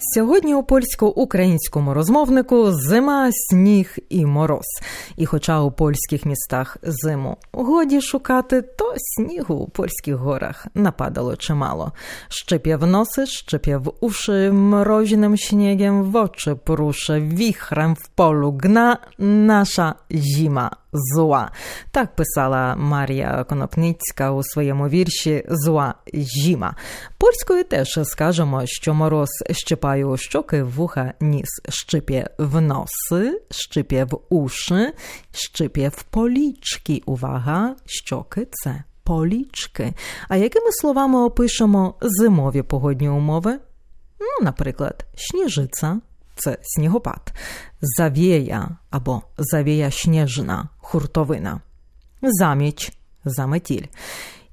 Сьогодні у польсько-українському розмовнику зима, сніг і мороз. І хоча у польських містах зиму годі шукати, то снігу у польських горах нападало чимало. Щеп'є в носи, щеп'є в уші, мороженим śniegiem в очі поруше, віхрем в полу гна наша зима зла. Так писала Марія Конопницька у своєму вірші Зла зима. Польською теж скажемо, що мороз щипає у щоки, вуха, ніс, щипє в носи, щипє в уші, щипє в полічки. Увага, щоки це полічки. А якими словами опишемо зимові погодні умови? Ну, наприклад, сніжиця це снігопад, завія або завія сніжна хуртовина, заміч заметіль.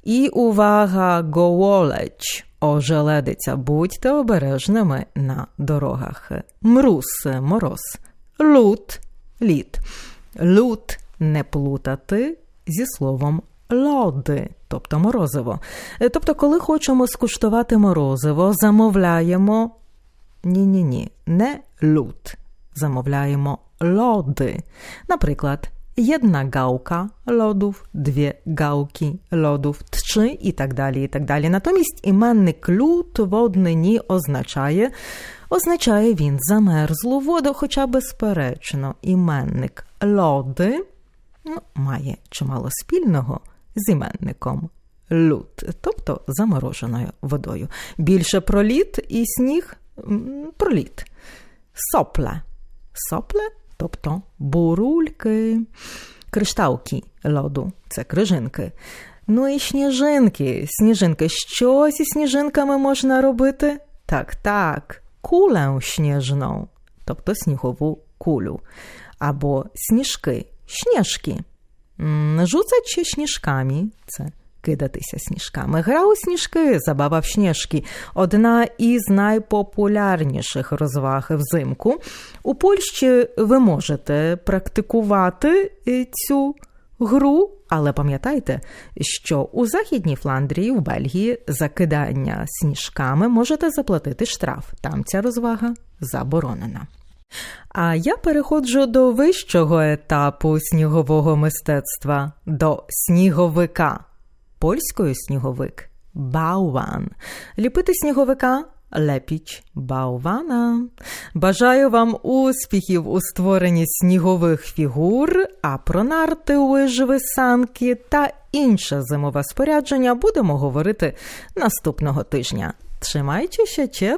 І увага, гололеч, ожеледиця, будьте обережними на дорогах. Мрус мороз, лут лід. Лут не плутати зі словом лоди, тобто морозиво. Тобто, коли хочемо скуштувати морозиво, замовляємо ні-ні ні, не лут. Замовляємо лоди. Наприклад, dwie gałki lodów, trzy i tak dalej, i tak dalej. Natomiast іменник лют в однині означає, означає він замерзлу воду, хоча безперечно, іменник лоди має чимало спільного з іменником лют, тобто замороженою водою. Більше про лід і сніг про лід. Сопле. Сопле тобто бурульки, кришталки льоду це крижинки. Ну і сніжинки. Сніжинки. Що зі сніжинками можна робити? Так, так, кулю сніжну, тобто снігову кулю. Або сніжки, сніжки. Рzucać сніжками це кидатися сніжками. Гра у сніжки, забава в сніжки одна із найпопулярніших розваг взимку. У Польщі ви можете практикувати цю гру, але пам'ятайте, що у Західній Фландрії, в Бельгії, за кидання сніжками можете заплатити штраф. Там ця розвага заборонена. А я переходжу до вищого етапу снігового мистецтва, до сніговика польською сніговик бауван. Ліпити сніговика лепіч баувана. Бажаю вам успіхів у створенні снігових фігур, а про нарти, лижви, санки та інше зимове спорядження будемо говорити наступного тижня. Trzymajcie się!